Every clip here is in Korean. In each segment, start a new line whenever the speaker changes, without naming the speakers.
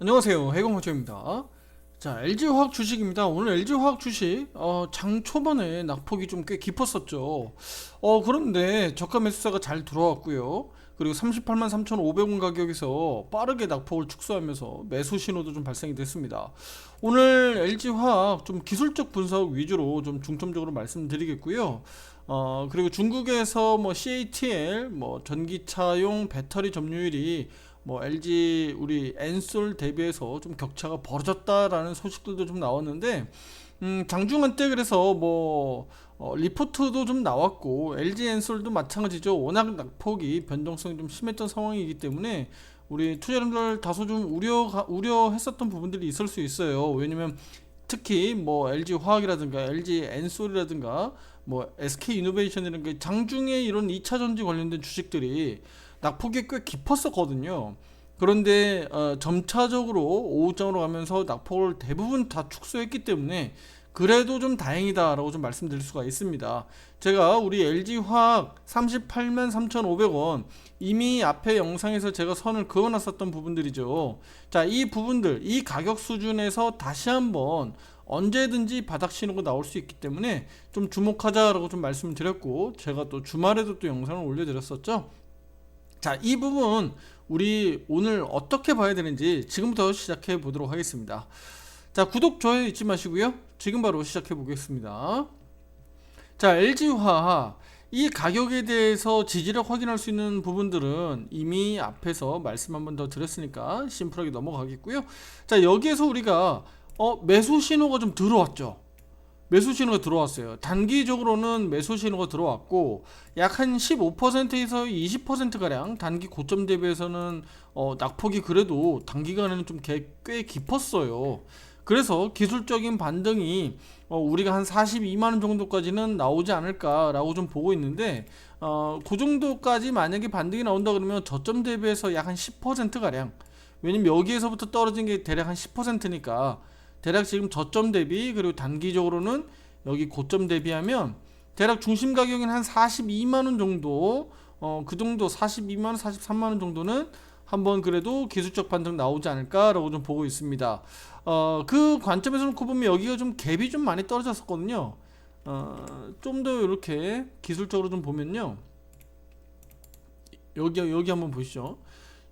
안녕하세요. 해공호초입니다. 자, LG화학 주식입니다. 오늘 LG화학 주식 어, 장 초반에 낙폭이 좀 꽤 깊었었죠. 어, 그런데 저가 매수사가 잘 들어왔고요. 그리고 38만 3,500원 가격에서 빠르게 낙폭을 축소하면서 매수 신호도 좀 발생이 됐습니다. 오늘 LG화학 좀 기술적 분석 위주로 좀 중점적으로 말씀드리겠고요. 어, 그리고 중국에서 뭐 CATL, 뭐 전기차용 배터리 점유율이 뭐 LG 우리 엔솔 대비해서 좀 격차가 벌어졌다라는 소식들도 좀 나왔는데 음, 장중한 때 그래서 뭐 어, 리포트도 좀 나왔고 LG 엔솔도 마찬가지죠. 워낙 낙폭이 변동성이 좀 심했던 상황이기 때문에 우리 투자자분들 다소 좀 우려 우려했었던 부분들이 있을 수 있어요. 왜냐면 특히 뭐 LG 화학이라든가 LG 엔솔이라든가 뭐 SK 이노베이션이라든가 장중에 이런 2차 전지 관련된 주식들이 낙폭이 꽤 깊었었거든요. 그런데 어, 점차적으로 오후장으로 가면서 낙폭을 대부분 다 축소했기 때문에 그래도 좀 다행이다라고 좀 말씀드릴 수가 있습니다. 제가 우리 LG화학 38만 3,500원 이미 앞에 영상에서 제가 선을 그어놨었던 부분들이죠. 자, 이 부분들, 이 가격 수준에서 다시 한번 언제든지 바닥 신호가 나올 수 있기 때문에 좀 주목하자라고 좀 말씀드렸고 제가 또 주말에도 또 영상을 올려드렸었죠. 자, 이 부분 우리 오늘 어떻게 봐야 되는지 지금부터 시작해 보도록 하겠습니다. 자, 구독, 좋아요 잊지 마시고요. 지금 바로 시작해 보겠습니다. 자, LG화학 이 가격에 대해서 지지력 확인할 수 있는 부분들은 이미 앞에서 말씀 한 번 더 드렸으니까 심플하게 넘어가겠고요. 자, 여기에서 우리가 어, 매수 신호가 좀 들어왔죠. 매수 신호가 들어왔어요. 단기적으로는 매수 신호가 들어왔고 약 한 15%에서 20% 가량 단기 고점 대비해서는 어, 낙폭이 그래도 단기간에는 좀 꽤 깊었어요. 그래서 기술적인 반등이 어, 우리가 한 42만 원 정도까지는 나오지 않을까라고 좀 보고 있는데 어, 그 정도까지 만약에 반등이 나온다 그러면 저점 대비해서 약 한 10% 가량 왜냐면 여기에서부터 떨어진 게 대략 한 10%니까 대략 지금 저점 대비 그리고 단기적으로는 여기 고점 대비하면 대략 중심 가격은 한 42만 원 정도 어, 그 정도 42만 원, 43만 원 정도는 한번 그래도 기술적 반등 나오지 않을까라고 좀 보고 있습니다. 어, 그 관점에서 놓고 보면 여기가 좀 갭이 좀 많이 떨어졌었거든요. 어, 좀 더 이렇게 기술적으로 좀 보면요. 여기 여기 한번 보시죠.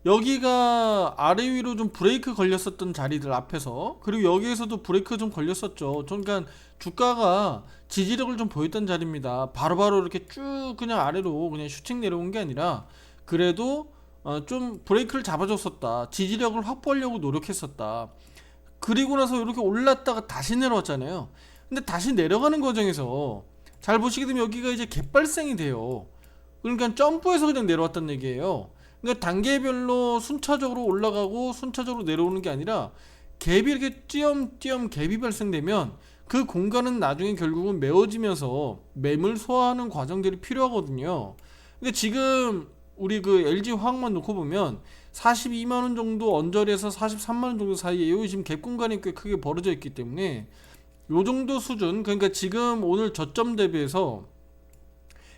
여기가 아래 위로 좀 브레이크 걸렸었던 자리들 앞에서 그리고 여기에서도 브레이크 좀 걸렸었죠. 그러니까 주가가 지지력을 좀 보였던 자리입니다. 바로 바로 이렇게 쭉 그냥 아래로 그냥 슈팅 내려온 게 아니라 그래도 어, 좀 브레이크를 잡아줬었다. 지지력을 확보하려고 노력했었다. 그리고 나서 이렇게 올랐다가 다시 내려왔잖아요. 근데 다시 내려가는 과정에서 잘 보시게 되면 여기가 이제 갭발생이 돼요. 그러니까 점프해서 그냥 내려왔단 얘기예요. 그러니까 단계별로 순차적으로 올라가고 순차적으로 내려오는 게 아니라 갭이 이렇게 띄엄띄엄 갭이 발생되면 그 공간은 나중에 결국은 메워지면서 매물 소화하는 과정들이 필요하거든요. 근데 지금 우리 그 LG 화학만 놓고 보면 42만 원 정도 언저리에서 43만 원 정도 사이에 요 지금 갭 공간이 꽤 크게 벌어져 있기 때문에 요 정도 수준 그러니까 지금 오늘 저점 대비해서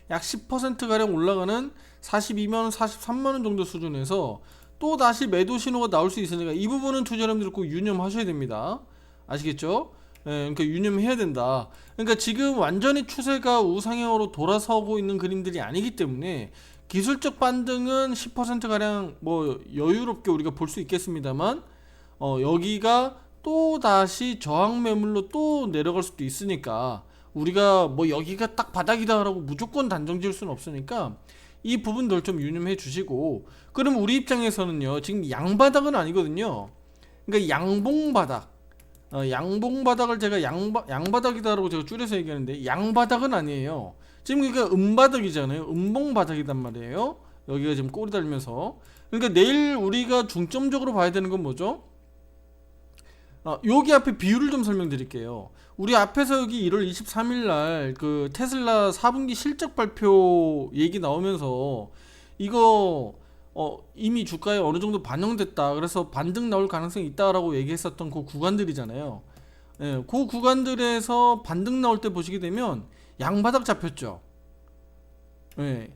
약 10% 가량 올라가는 42만원, 43만원 정도 수준에서 또 다시 매도 신호가 나올 수 있으니까 이 부분은 투자자분들 꼭 유념하셔야 됩니다. 아시겠죠? 예, 그러니까 유념해야 된다. 그러니까 지금 완전히 추세가 우상향으로 돌아서고 있는 그림들이 아니기 때문에 기술적 반등은 10% 가량 뭐 여유롭게 우리가 볼 수 있겠습니다만 어, 여기가 또 다시 저항 매물로 또 내려갈 수도 있으니까 우리가 뭐 여기가 딱 바닥이다라고 무조건 단정 지을 수는 없으니까 이 부분들 좀 유념해 주시고 그럼 우리 입장에서는요 지금 양바닥은 아니거든요. 그러니까 양봉바닥. 어, 양봉바닥을 제가 양바, 양바닥이다라고 제가 줄여서 얘기하는데 양바닥은 아니에요. 지금 그러니까 음바닥이잖아요. 음봉바닥이단 말이에요. 여기가 지금 꼬리 달면서. 그러니까 내일 우리가 중점적으로 봐야 되는 건 뭐죠 어, 여기 앞에 비율을 좀 설명드릴게요. 우리 앞에서 여기 1월 23일 날 그 테슬라 4분기 실적 발표 얘기 나오면서 이거 어, 이미 주가에 어느 정도 반영됐다. 그래서 반등 나올 가능성이 있다라고 얘기했었던 그 구간들이잖아요. 예, 그 구간들에서 반등 나올 때 보시게 되면 양바닥 잡혔죠. 예.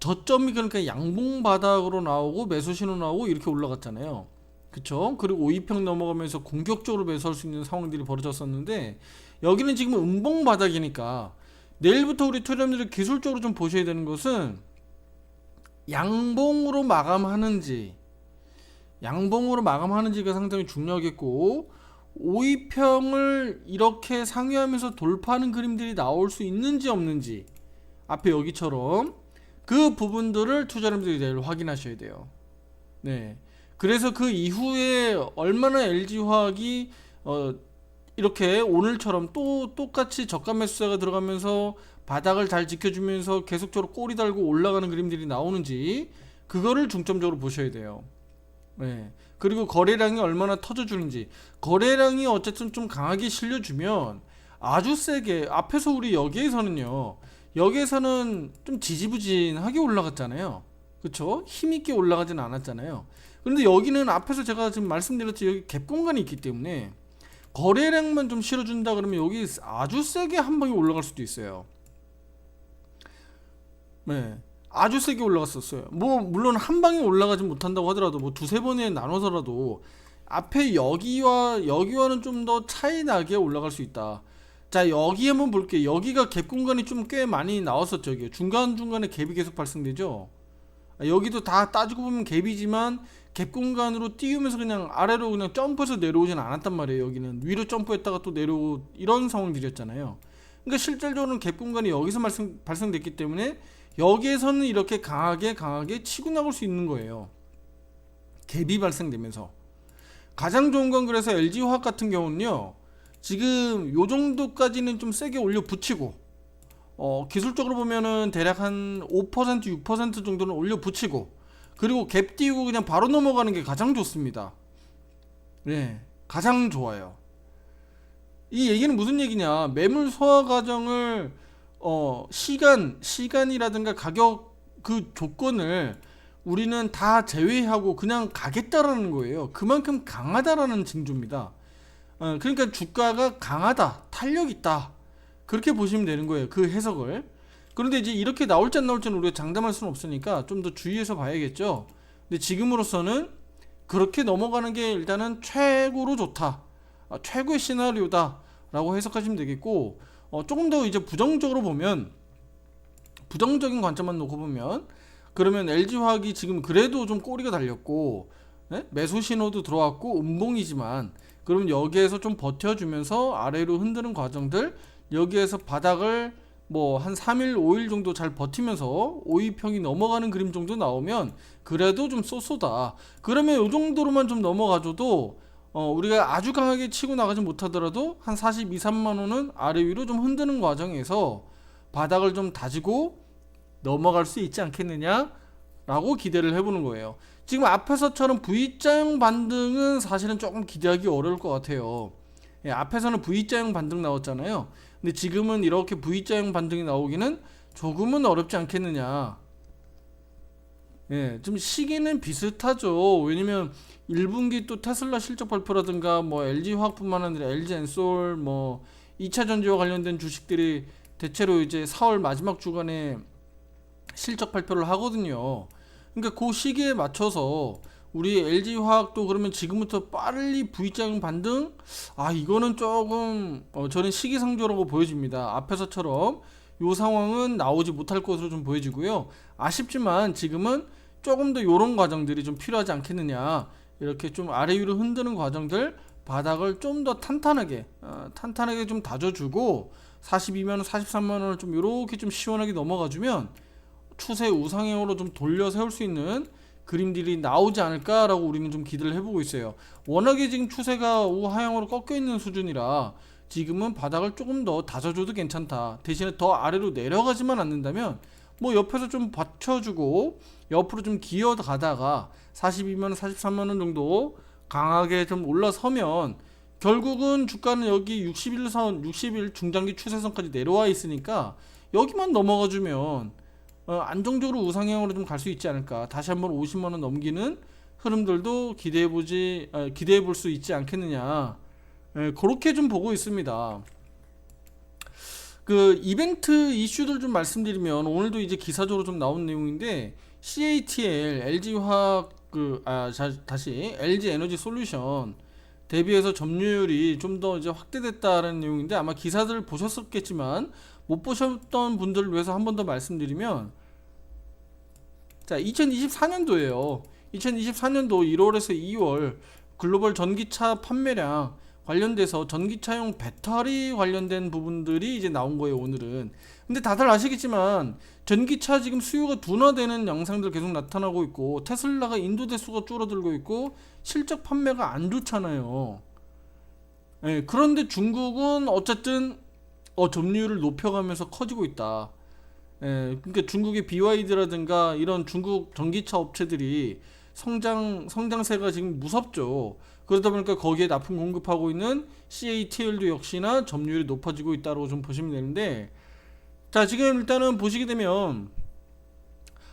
저점이 그러니까 양봉 바닥으로 나오고 매수 신호 나오고 이렇게 올라갔잖아요. 그쵸? 그리고 5위평 넘어가면서 공격적으로 매수할 수 있는 상황들이 벌어졌었는데 여기는 지금 음봉 바닥이니까 내일부터 우리 투자자들이 기술적으로 좀 보셔야 되는 것은 양봉으로 마감하는지 양봉으로 마감하는지가 상당히 중요하겠고 5위평을 이렇게 상회하면서 돌파하는 그림들이 나올 수 있는지 없는지 앞에 여기처럼 그 부분들을 투자자분들이 내일 확인하셔야 돼요. 네. 그래서 그 이후에 얼마나 LG화학이 어 이렇게 오늘처럼 또 똑같이 저가 매수자가 들어가면서 바닥을 잘 지켜주면서 계속적으로 꼬리 달고 올라가는 그림들이 나오는지 그거를 중점적으로 보셔야 돼요. 네. 그리고 거래량이 얼마나 터져주는지 거래량이 어쨌든 좀 강하게 실려주면 아주 세게 앞에서 우리 여기에서는요 여기에서는 좀 지지부진하게 올라갔잖아요 그쵸 힘있게 올라가진 않았잖아요 그런데 여기는 앞에서 제가 지금 말씀드렸죠 여기 갭 공간이 있기 때문에 거래량만 좀 실어준다 그러면 여기 아주 세게 한 방에 올라갈 수도 있어요 네 아주 세게 올라갔었어요. 뭐 물론 한 방에 올라가지 못한다고 하더라도 뭐 두세 번에 나눠서라도 앞에 여기와 여기와는 좀 더 차이 나게 올라갈 수 있다. 자 여기 한번 볼게요. 여기가 갭 공간이 좀 꽤 많이 나왔었죠. 중간 중간에 갭이 계속 발생되죠. 아, 여기도 다 따지고 보면 갭이지만 갭 공간으로 띄우면서 그냥 아래로 그냥 점프해서 내려오진 않았단 말이에요. 여기는 위로 점프했다가 또 내려오 이런 상황들이었잖아요. 그러니까 실질적으로는 갭 공간이 여기서 발생 발생됐기 때문에 여기에서는 이렇게 강하게 강하게 치고 나갈 수 있는 거예요. 갭이 발생되면서 가장 좋은 건 그래서 LG화학 같은 경우는요. 지금 요 정도까지는 좀 세게 올려 붙이고 어, 기술적으로 보면은 대략 한 5% 6% 정도는 올려 붙이고 그리고 갭 띄우고 그냥 바로 넘어가는 게 가장 좋습니다. 네, 가장 좋아요. 이 얘기는 무슨 얘기냐? 매물 소화 과정을 어, 시간, 시간이라든가 가격 그 조건을 우리는 다 제외하고 그냥 가겠다라는 거예요. 그만큼 강하다라는 징조입니다. 어, 그러니까 주가가 강하다, 탄력 있다. 그렇게 보시면 되는 거예요. 그 해석을. 그런데 이제 이렇게 나올지 안 나올지는 우리가 장담할 수는 없으니까 좀 더 주의해서 봐야겠죠. 근데 지금으로서는 그렇게 넘어가는 게 일단은 최고로 좋다. 아, 최고의 시나리오다. 라고 해석하시면 되겠고, 어, 조금 더 이제 부정적으로 보면 부정적인 관점만 놓고 보면 그러면 LG화학이 지금 그래도 좀 꼬리가 달렸고 네? 매수 신호도 들어왔고 음봉이지만 그러면 여기에서 좀 버텨주면서 아래로 흔드는 과정들 여기에서 바닥을 뭐 한 3일 5일 정도 잘 버티면서 5위평이 넘어가는 그림 정도 나오면 그래도 좀 쏘쏘다 그러면 이 정도로만 좀 넘어가줘도 어, 우리가 아주 강하게 치고 나가지 못하더라도 한 42, 3만 원은 아래 위로 좀 흔드는 과정에서 바닥을 좀 다지고 넘어갈 수 있지 않겠느냐라고 기대를 해보는 거예요. 지금 앞에서처럼 V자형 반등은 사실은 조금 기대하기 어려울 것 같아요. 예, 앞에서는 V자형 반등 나왔잖아요. 근데 지금은 이렇게 V자형 반등이 나오기는 조금은 어렵지 않겠느냐. 예, 좀 시기는 비슷하죠. 왜냐면 1분기 또 테슬라 실적 발표라든가 뭐 LG 화학뿐만 아니라 LG 엔솔 뭐 2차 전지와 관련된 주식들이 대체로 이제 4월 마지막 주간에 실적 발표를 하거든요. 그러니까 그 시기에 맞춰서 우리 LG 화학도 그러면 지금부터 빨리 V장 반등? 아 이거는 조금 어, 저는 시기상조라고 보여집니다. 앞에서처럼 이 상황은 나오지 못할 것으로 좀 보여지고요. 아쉽지만 지금은 조금 더 이런 과정들이 좀 필요하지 않겠느냐. 이렇게 좀 아래 위로 흔드는 과정들 바닥을 좀 더 탄탄하게 어, 탄탄하게 좀 다져주고 42만 원, 43만 원을 좀 이렇게 좀 시원하게 넘어가주면 추세 우상향으로 좀 돌려 세울 수 있는 그림들이 나오지 않을까라고 우리는 좀 기대를 해보고 있어요. 워낙에 지금 추세가 우하향으로 꺾여 있는 수준이라 지금은 바닥을 조금 더 다져줘도 괜찮다. 대신에 더 아래로 내려가지만 않는다면 뭐 옆에서 좀 받쳐주고 옆으로 좀 기어가다가 42만 원, 43만 원 정도 강하게 좀 올라서면 결국은 주가는 여기 61선, 60일 중장기 추세선까지 내려와 있으니까 여기만 넘어가 주면 어, 안정적으로 우상향으로 좀 갈 수 있지 않을까. 다시 한번 50만 원 넘기는 흐름들도 기대해 보지 어, 기대해 볼 수 있지 않겠느냐. 예, 그렇게 좀 보고 있습니다. 그 이벤트 이슈들 좀 말씀드리면 오늘도 이제 기사적으로 좀 나온 내용인데 CATL, LG화학 그 아 다시 LG 에너지 솔루션 대비해서 점유율이 좀 더 이제 확대됐다라는 내용인데 아마 기사들 보셨었겠지만 못 보셨던 분들을 위해서 한 번 더 말씀드리면 자 2024년도에요. 2024년도 1월에서 2월 글로벌 전기차 판매량 관련돼서 전기차용 배터리 관련된 부분들이 이제 나온 거예요 오늘은. 근데 다들 아시겠지만 전기차 지금 수요가 둔화되는 양상들 계속 나타나고 있고 테슬라가 인도 대수가 줄어들고 있고 실적 판매가 안 좋잖아요. 예, 그런데 중국은 어쨌든 어, 점유율을 높여가면서 커지고 있다 예, 그러니까 중국의 BYD라든가 이런 중국 전기차 업체들이 성장 성장세가 지금 무섭죠. 그러다 보니까 거기에 납품 공급하고 있는 CATL도 역시나 점유율이 높아지고 있다고 좀 보시면 되는데 자 지금 일단은 보시게 되면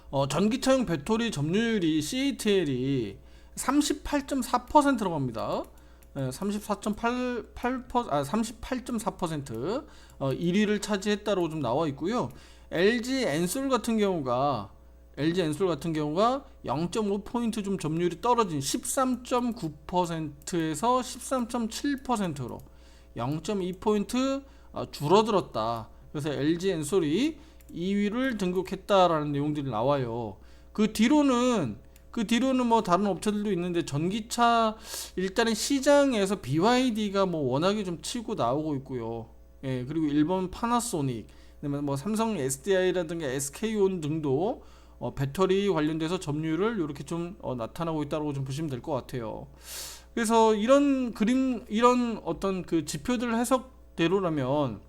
어, 전기차용 배터리 점유율이 CATL이 38.4%라고 합니다. 예, 34.88% 아, 38.4% 어, 1위를 차지했다고 좀 나와 있고요. LG 엔솔 같은 경우가 LG 엔솔 같은 경우가 0.5 포인트 좀 점유율이 떨어진 13.9%에서 13.7%로 0.2 포인트 어, 줄어들었다. 그래서 LG 엔솔이 2위를 등극했다라는 내용들이 나와요. 그 뒤로는 그 뒤로는 뭐 다른 업체들도 있는데 전기차 일단은 시장에서 BYD가 뭐 워낙에 좀 치고 나오고 있고요. 예, 그리고 일본 파나소닉, 그다음에 뭐 삼성 SDI라든가 SK온 등도 어, 배터리 관련돼서 점유율을 이렇게 좀 어, 나타나고 있다고 좀 보시면 될 것 같아요. 그래서 이런 그림, 이런 어떤 그 지표들 해석대로라면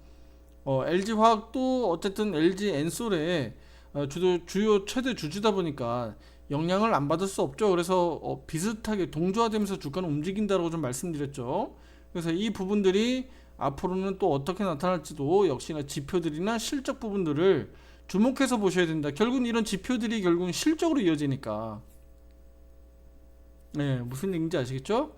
어, LG 화학도 어쨌든 LG 엔솔의 어, 주도 주요 최대 주주다 보니까 영향을 안 받을 수 없죠. 그래서 어, 비슷하게 동조화되면서 주가는 움직인다고 좀 말씀드렸죠. 그래서 이 부분들이 앞으로는 또 어떻게 나타날지도 역시나 지표들이나 실적 부분들을 주목해서 보셔야 된다. 결국은 이런 지표들이 결국은 실적으로 이어지니까. 네, 무슨 얘기인지 아시겠죠?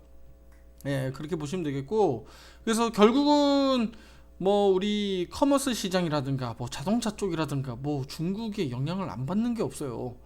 네, 그렇게 보시면 되겠고. 그래서 결국은 뭐 우리 커머스 시장이라든가 뭐 자동차 쪽이라든가 뭐 중국의 영향을 안 받는 게 없어요.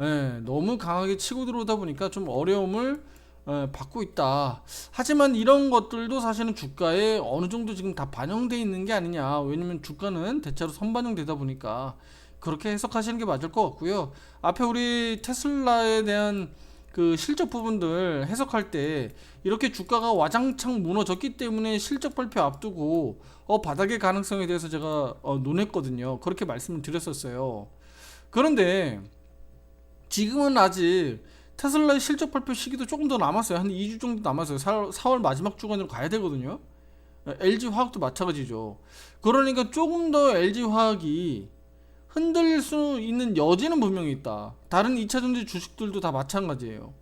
예, 너무 강하게 치고 들어오다 보니까 좀 어려움을 예, 받고 있다. 하지만 이런 것들도 사실은 주가에 어느 정도 지금 다 반영돼 있는 게 아니냐. 왜냐면 주가는 대체로 선반영되다 보니까 그렇게 해석하시는 게 맞을 것 같고요. 앞에 우리 테슬라에 대한 그 실적 부분들 해석할 때 이렇게 주가가 와장창 무너졌기 때문에 실적 발표 앞두고 어 바닥의 가능성에 대해서 제가 어, 논했거든요. 그렇게 말씀을 드렸었어요. 그런데 지금은 아직 테슬라의 실적 발표 시기도 조금 더 남았어요. 한 2주 정도 남았어요. 4월, 마지막 주간으로 가야 되거든요. LG 화학도 마찬가지죠. 그러니까 조금 더 LG 화학이 흔들릴 수 있는 여지는 분명히 있다. 다른 2차 전지 주식들도 다 마찬가지예요.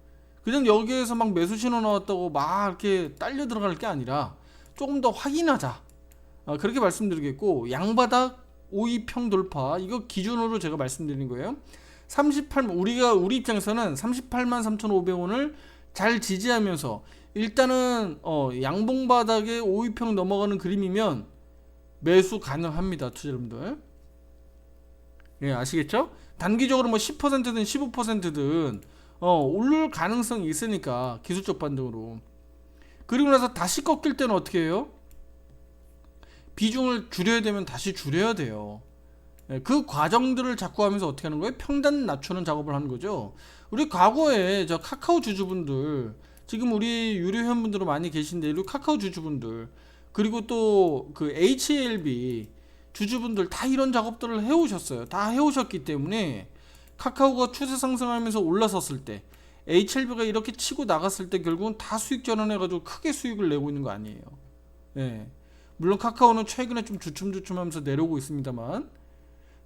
그냥 여기에서 막 매수 신호 나왔다고 막 이렇게 딸려 들어갈 게 아니라 조금 더 확인하자. 아, 그렇게 말씀드리겠고 양바닥 5위평 돌파 이거 기준으로 제가 말씀드리는 거예요. 38 우리가 우리 입장에서는 38만 3,500원을 잘 지지하면서 일단은 어, 양봉 바닥에 5위평 넘어가는 그림이면 매수 가능합니다, 투자자분들. 예, 아시겠죠? 단기적으로 뭐 10%든 15%든 어, 오를 가능성이 있으니까 기술적 반등으로. 그리고 나서 다시 꺾일 때는 어떻게 해요? 비중을 줄여야 되면 다시 줄여야 돼요. 예, 그 과정들을 자꾸 하면서 어떻게 하는 거예요? 평단 낮추는 작업을 하는 거죠. 우리 과거에 저 카카오 주주분들 지금 우리 유료 회원분들도 많이 계신데 이 카카오 주주분들 그리고 또 그 HLB 주주분들 다 이런 작업들을 해오셨어요. 다 해오셨기 때문에 카카오가 추세 상승하면서 올라섰을 때 HLB가 이렇게 치고 나갔을 때 결국은 다 수익 전환해가지고 크게 수익을 내고 있는 거 아니에요. 예. 물론 카카오는 최근에 좀 주춤주춤하면서 내려오고 있습니다만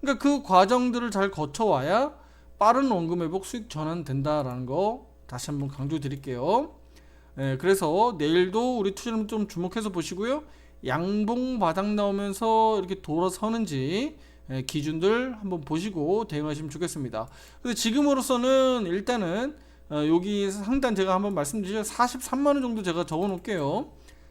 그러니까 그 과정들을 잘 거쳐와야 빠른 원금 회복 수익 전환된다라는 거 다시 한번 강조 드릴게요. 예, 그래서 내일도 우리 투자는 좀 주목해서 보시고요. 양봉 바닥 나오면서 이렇게 돌아서는지 예, 기준들 한번 보시고 대응하시면 좋겠습니다. 근데 지금으로서는 일단은 어, 여기 상단 제가 한번 말씀드리죠. 43만 원 정도 제가 적어 놓을게요.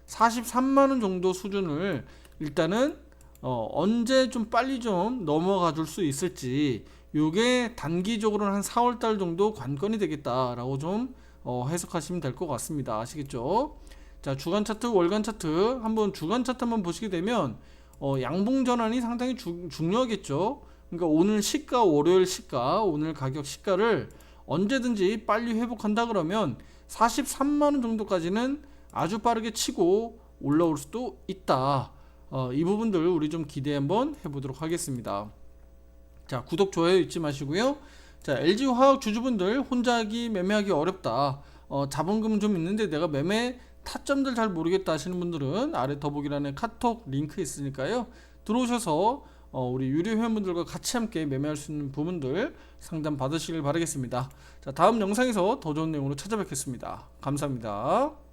43만 원 정도 수준을 일단은 어, 언제 좀 빨리 좀 넘어가 줄 수 있을지 요게 단기적으로는 한 4월 달 정도 관건이 되겠다라고 좀 어, 해석하시면 될 것 같습니다. 아시겠죠? 자, 주간 차트, 월간 차트 한번 주간 차트 한번 보시게 되면 어, 양봉 전환이 상당히 주- 중요하겠죠. 그러니까 오늘 시가, 월요일 시가, 오늘 가격 시가를 언제든지 빨리 회복한다 그러면 43만 원 정도까지는 아주 빠르게 치고 올라올 수도 있다. 어, 이 부분들 우리 좀 기대 한번 해보도록 하겠습니다. 자, 구독, 좋아요 잊지 마시고요. 자, LG 화학 주주분들 혼자 하기 매매하기 어렵다. 어, 자본금 좀 있는데 내가 매매 타점들 잘 모르겠다 하시는 분들은 아래 더보기란에 카톡 링크 있으니까요. 들어오셔서 어, 우리 유료 회원분들과 같이 함께 매매할 수 있는 부분들 상담 받으시길 바라겠습니다. 자, 다음 영상에서 더 좋은 내용으로 찾아뵙겠습니다. 감사합니다.